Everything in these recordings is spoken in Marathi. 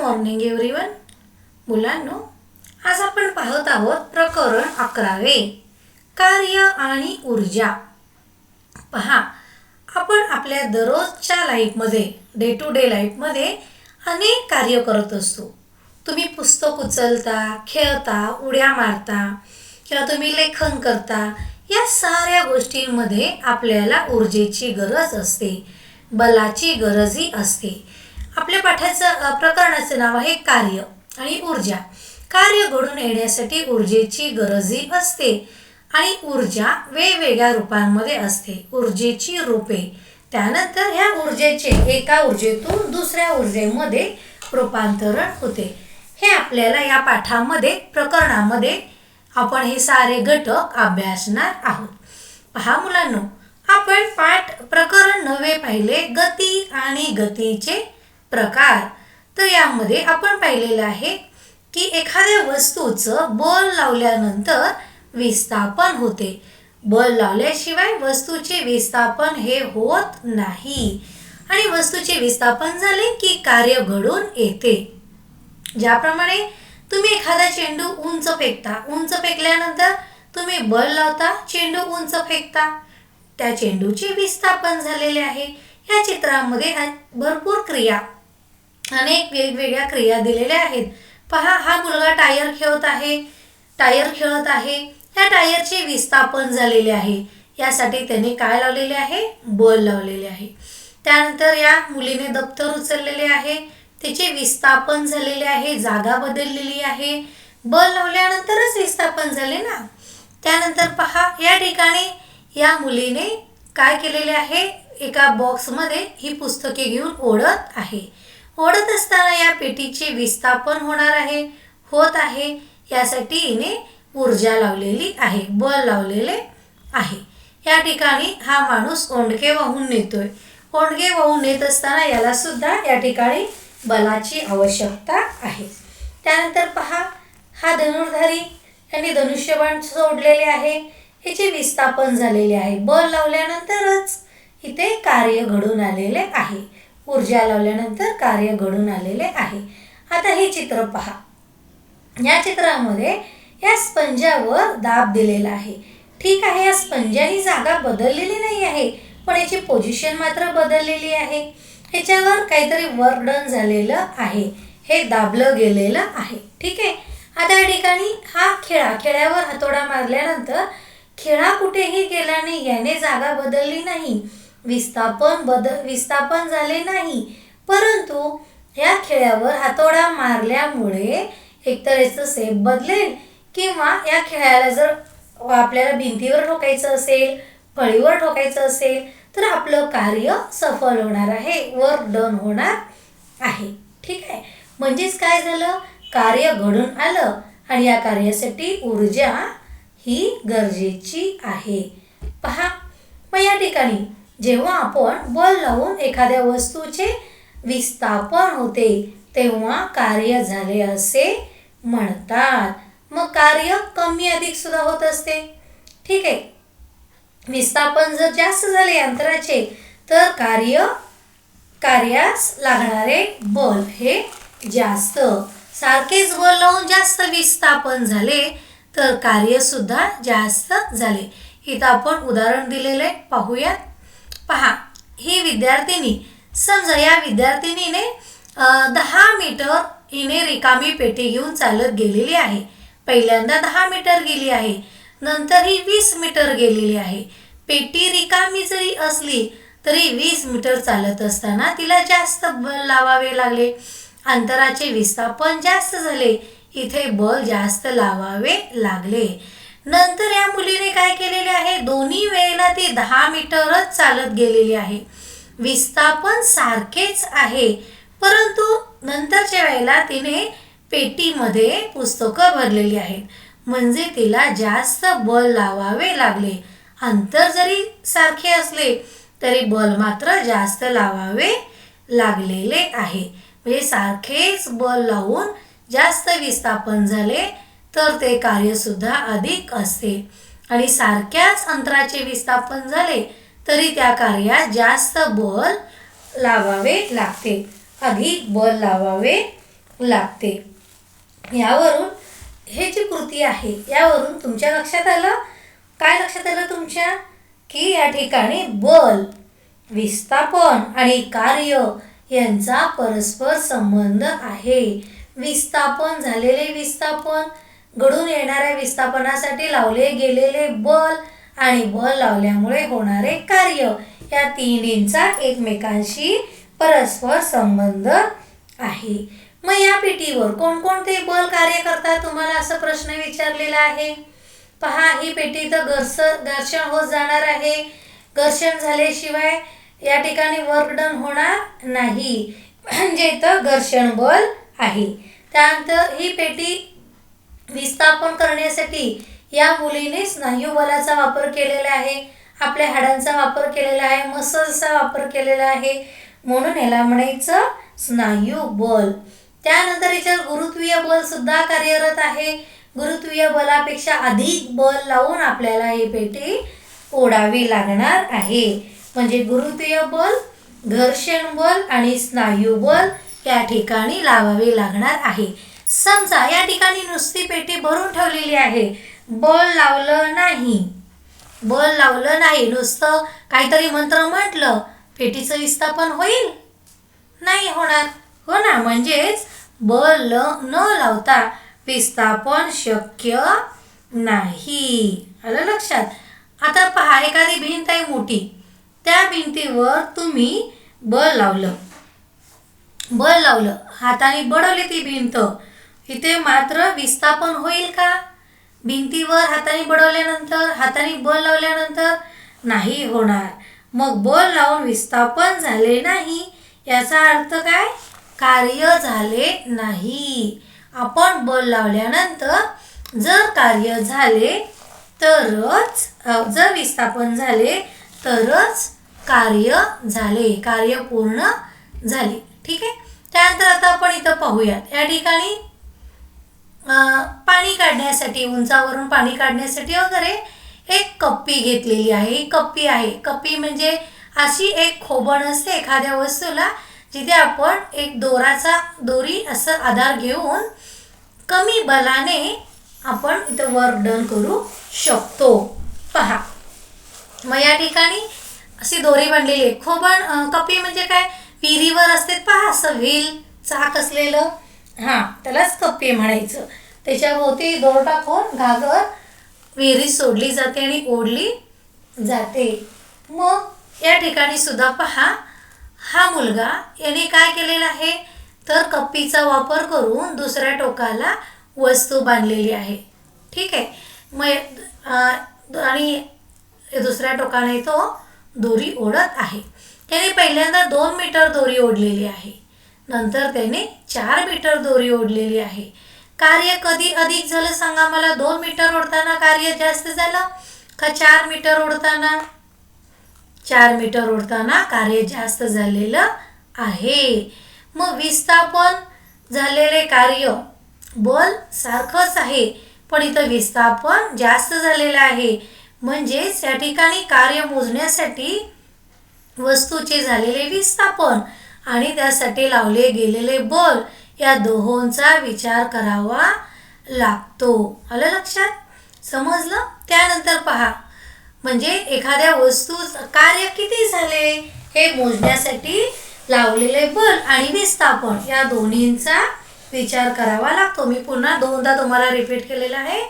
Morning everyone. मुलांनो आज आपण पाहत आहोत प्रकरण अकरावे. कार्य आणि ऊर्जा. पहा आपण आपल्या दररोजच्या लाईफमध्ये डे टू डे लाईफमध्ये अनेक कार्य करत असतो. तुम्ही पुस्तक उचलता खेळता उड्या मारता किंवा तुम्ही लेखन करता या साऱ्या गोष्टींमध्ये आपल्याला ऊर्जेची गरज असते बलाची गरजही असते. आपल्या पाठाचं प्रकरणाचं नाव आहे कार्य आणि ऊर्जा. कार्य घडून येण्यासाठी ऊर्जेची गरजही असते आणि ऊर्जा वेगवेगळ्या रूपांमध्ये असते. ऊर्जेची रूपे. त्यानंतर ह्या ऊर्जेचे एका ऊर्जेतून दुसऱ्या ऊर्जेमध्ये रूपांतरण होते. हे आपल्याला या पाठामध्ये प्रकरणामध्ये आपण हे सारे घटक अभ्यासणार आहोत. पहा मुलांनो आपण पाठ प्रकरण नवे पाहिले गती आणि गतीचे प्रकार. तर यामध्ये आपण पाहिलेलं आहे की एखाद्या वस्तूचं बल लावल्यानंतर विस्थापन होते. बल लावल्याशिवाय वस्तूचे विस्थापन हे होत नाही. आणि वस्तूचे विस्थापन झाले की कार्य घडून येते. ज्याप्रमाणे तुम्ही एखादा चेंडू उंच फेकता. उंच फेकल्यानंतर तुम्ही बल लावता चेंडू उंच फेकता. त्या चेंडूचे विस्थापन झालेले आहे. या चित्रामध्ये भरपूर क्रिया अनेक वेगवेगळ्या क्रिया दिलेल्या आहेत. पहा हा मुलगा टायर खेळत आहे टायर खेळत आहे. या टायरचे विस्थापन झालेले आहे. यासाठी त्याने काय लावलेले आहे? बल लावलेले आहे. त्यानंतर या मुलीने दप्तर उचललेले आहे. तिचे विस्थापन झालेले आहे जागा बदललेली आहे. बल लावल्यानंतरच विस्थापन झाले ना? त्यानंतर पहा या ठिकाणी या मुलीने काय केलेले आहे? एका बॉक्समध्ये ही पुस्तके घेऊन ओढत आहे. ओढत असताना या पेटीचे विस्थापन होणार आहे होत आहे. यासाठी हिने ऊर्जा लावलेली आहे बल लावलेले आहे. या ठिकाणी हा माणूस ओंडके वाहून नेतोय. ओंडके वाहून नेत असताना याला सुद्धा या ठिकाणी बलाची आवश्यकता आहे. त्यानंतर पहा हा धनुर्धारी यांनी धनुष्यबाण सोडलेले आहे. याचे विस्थापन झालेले आहे. बल लावल्यानंतरच इथे कार्य घडून आलेले आहे. ऊर्जा लावल्यानंतर कार्य घडून आलेले आहे. आता हे चित्र पहा. या चित्रामध्ये या स्पंजावर दाब दिलेला आहे. ठीक आहे या स्पंजानी जागा बदललेली नाही आहे पण याची पोझिशन मात्र बदललेली आहे. ह्याच्यावर काहीतरी वर्क डन झालेलं आहे. हे दाबलं गेलेलं आहे. ठीक आहे? आता या ठिकाणी हा खेळा खेळ्यावर हातोडा मारल्यानंतर खेळा कुठेही गेला नाही याने जागा बदलली नाही. विस्थापन बदल विस्थापन झाले नाही. परंतु या खेळावर हातोडा मारल्यामुळे एकतर याचं सेप बदलेल किंवा या खेळाला जर आपल्याला भिंतीवर ठोकायचं असेल फळीवर ठोकायचं असेल तर आपलं कार्य सफल होणार आहे वर्क डन होणार आहे. ठीक आहे? म्हणजेच काय झालं? कार्य घडून आलं आणि या कार्यासाठी ऊर्जा ही गरजेची आहे. पहा मग या ठिकाणी जेव्हा आपण बल लावून एखाद्या वस्तूचे विस्थापन होते तेव्हा कार्य झाले असे म्हणतात. मग कार्य कमी अधिक सुद्धा होत असते. ठीक आहे. विस्थापन जर जास्त झाले यंत्राचे तर कार्य कार्यास लागणारे बल हे जास्त. सारखेच बल लावून जास्त विस्थापन झाले तर कार्यसुद्धा जास्त झाले. इथं आपण उदाहरण दिलेलं आहे. पाहूयात. पहा ही विद्यार्थिनी समजा या विद्यार्थिनीने दहा मीटर हिने रिकामी पेटी घेऊन चालत गेलेली आहे. पहिल्यांदा दहा मीटर गेली आहे नंतर ही वीस मीटर गेलेली आहे. पेटी रिकामी जरी असली तरी वीस मीटर चालत असताना तिला जास्त बल लावावे लागले. अंतराचे विस्थापन जास्त झाले इथे बल जास्त लावावे लागले. नंतर या मुलीने काय केलेले आहे? दोन्ही वेळेला ती दहा मीटरच चालत गेलेली आहे. विस्थापन सारखेच आहे. परंतु नंतरच्या वेळेला तिने पेटीमध्ये पुस्तकं भरलेली आहेत. म्हणजे तिला जास्त बल लावावे लागले. अंतर जरी सारखे असले तरी बल मात्र जास्त लावावे लागलेले आहे. म्हणजे सारखेच बल लावून जास्त विस्थापन झाले तर ते कार्यसुद्धा अधिक असते. आणि सारख्याच अंतराचे विस्थापन झाले तरी त्या कार्यात जास्त बल लावावे लागते. अधिक बल लावावे लागते. यावरून हे जी कृती आहे यावरून तुमच्या लक्षात आलं? काय लक्षात आलं तुमच्या? की या ठिकाणी बल विस्थापन आणि कार्य यांचा परस्पर संबंध आहे. विस्थापन झालेले विस्थापन घडून येणाऱ्या विस्थापनासाठी लावले गेलेले बल आणि बल लावल्यामुळे होणारे कार्य या तिन्हींचा एकमेकांशी परस्पर संबंध आहे. मग या पेटीवर कोणकोणते बल कार्य करतात? तुम्हाला असा प्रश्न विचारलेला आहे. पहा ही पेटी तर घर्ष घर्षण होत जाणार आहे. घर्षण झाल्याशिवाय या ठिकाणी वर्क डन होणार नाही. म्हणजे इथं घर्षण बल आहे. त्यानंतर ही पेटी विस्थापन करण्यासाठी या मुलीने स्नायुबलाचा वापर केलेला आहे आपल्या हाडांचा वापर केलेला आहे मसल्सचा वापर केलेला आहे. म्हणून याला म्हणायचं स्नायू बल. त्यानंतर याच्यात गुरुत्वीय बल सुद्धा कार्यरत आहे. गुरुत्वीय बलापेक्षा अधिक बल लावून आपल्याला ही पेटी ओढावी लागणार आहे. म्हणजे गुरुत्वीय बल घर्षण बल आणि स्नायू बल या ठिकाणी लावावे लागणार आहे. समजा या ठिकाणी नुसती पेटी भरून ठेवलेली आहे. बल लावलं नाही. बल लावलं नाही. नुसतं काहीतरी मंत्र म्हटलं पेटीचं विस्थापन होईल? नाही होणार. हो ना? म्हणजेच बल ल- न लावता विस्थापन शक्य नाही. आलं लक्षात? आता पहा एखादी भिंत आहे मोठी. त्या भिंतीवर तुम्ही बल लावलं. बल लावलं. हाताने बडवली ती भिंत. इथे मात्र विस्थापन होईल का? भिंतीवर हाताने बडवल्यानंतर हाताने बल लावल्यानंतर नाही होणार. मग बल लावून विस्थापन झाले नाही याचा अर्थ काय? कार्य झाले नाही. आपण बल लावल्यानंतर जर कार्य झाले तरच जर विस्थापन झाले तरच कार्य झाले कार्य पूर्ण झाले. ठीक आहे? त्यानंतर आता आपण इथं पाहूयात. या ठिकाणी पाणी काढण्यासाठी उंचावरून पाणी काढण्यासाठी वगैरे एक कप्पी घेतलेली आहे. ही कप्पी आहे. कप्पी म्हणजे अशी एक खोबण असते एखाद्या वस्तूला जिथे आपण एक दोराचा दोरी असं आधार घेऊन कमी बलाने आपण इथं वर्क डन करू शकतो. पहा. मग या ठिकाणी अशी दोरी बांधलेली आहे. खोबण कपी कप्पी म्हणजे काय? विहिरीवर असते. पहा असं व्हील चाक असलेलं. हां त्यालाच कप्पे म्हणायचं. त्याच्याभोवती दोर टाकून घागर विहिरीत सोडली जाते आणि ओढली जाते. मग या ठिकाणी सुद्धा पहा हा मुलगा याने काय केलेला आहे? तर कप्पीचा वापर करून दुसऱ्या टोकाला वस्तू बांधलेली आहे. ठीक आहे. मग आणि दुसऱ्या टोकाने तो दोरी ओढत आहे. त्याने पहिल्यांदा दोन मीटर दोरी ओढलेली आहे. नंतर त्याने चार मीटर दोरी ओढलेली आहे. कार्य कधी अधिक झालं सांगा मला? दोन मीटर ओढताना कार्य जास्त झालं? का चार मीटर ओढताना? चार मीटर ओढताना कार्य जास्त झालेलं आहे. मग विस्थापन झालेले कार्य बल सारखंच आहे पण इथं विस्थापन जास्त झालेलं आहे. म्हणजेच या ठिकाणी कार्य मोजण्यासाठी वस्तूचे झालेले विस्थापन. आणि त्यासाठी लावले गेलेले बल या दोहोंचा विचार करावा लागतो. आलं लक्षात? समजलं? त्यानंतर पहा. म्हणजे एखाद्या वस्तू कार्य किती झाले? हे मोजण्यासाठी लावलेले बल आणि विस्थापन या दोन्हींचा विचार करावा लागतो. मी पुन्हा दोनदा तुम्हाला रिपीट केलेला आहे.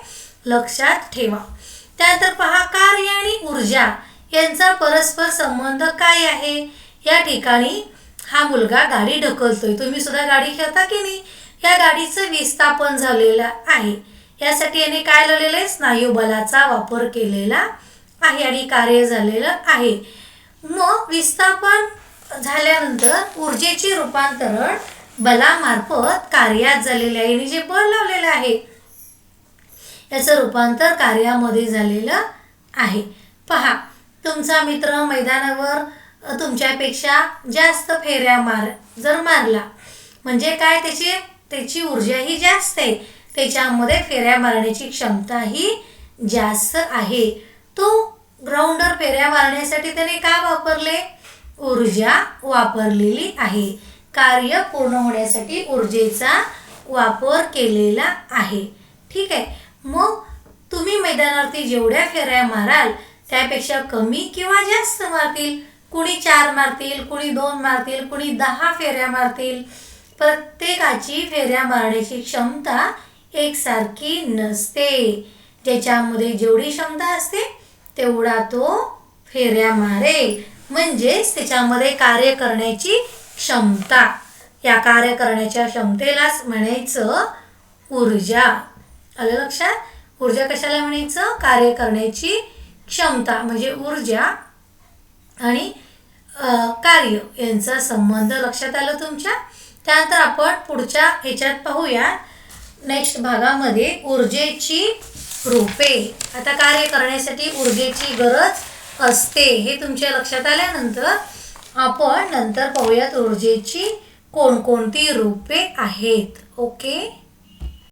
लक्षात ठेवा. त्यानंतर पहा कार्य आणि ऊर्जा यांचा परस्पर संबंध काय आहे? या ठिकाणी हा मुलगा गाडी ढकलतोय. तुम्ही सुद्धा गाडी खेळता की नाही? या गाडीचं विस्थापन झालेलं आहे. यासाठी याने काय लावलेलं आहे स्नायू बलाचा वापर केलेला आहे आणि कार्य झालेलं आहे. मग विस्थापन झाल्यानंतर ऊर्जेचे रूपांतरण बलामार्फत कार्यात झालेले आहे आणि जे बल लावलेलं आहे याचं रूपांतर कार्यामध्ये झालेलं आहे. पहा तुमचा मित्र मैदानावर तुमच्यापेक्षा जास्त फेऱ्या मार जर मारला. म्हणजे काय त्याची त्याची ऊर्जाही जास्त आहे. त्याच्यामध्ये फेऱ्या मारण्याची क्षमताही जास्त आहे. तो ग्राउंडवर फेऱ्या मारण्यासाठी त्याने का वापरले? ऊर्जा वापरलेली आहे. कार्य पूर्ण होण्यासाठी ऊर्जेचा वापर केलेला आहे. ठीक आहे. मग तुम्ही मैदानावरती जेवढ्या फेऱ्या माराल त्यापेक्षा कमी किंवा जास्त मारतील? कुणी चार मारतील कुणी दोन मारतील कुणी दहा फेऱ्या मारतील. प्रत्येकाची फेऱ्या मारण्याची क्षमता एकसारखी नसते. ज्याच्यामध्ये जेवढी क्षमता असते तेवढा तो फेऱ्या मारेल म्हणजेच त्याच्यामध्ये कार्य करण्याची क्षमता. या कार्य करण्याच्या क्षमतेलाच म्हणायचं ऊर्जा. आलं लक्षात? ऊर्जा कशाला म्हणायचं? कार्य करण्याची क्षमता. म्हणजे ऊर्जा आणि कार्य यांचा संबंध लक्षात आलं तुमच्या? त्यानंतर आपण पुढच्या ह्याच्यात पाहूया. नेक्स्ट भागामध्ये ऊर्जेची रूपे. आता कार्य करण्यासाठी ऊर्जेची गरज असते हे तुमच्या लक्षात आल्यानंतर आपण नंतर पाहूयात ऊर्जेची कोणकोणती रूपे आहेत. ओके?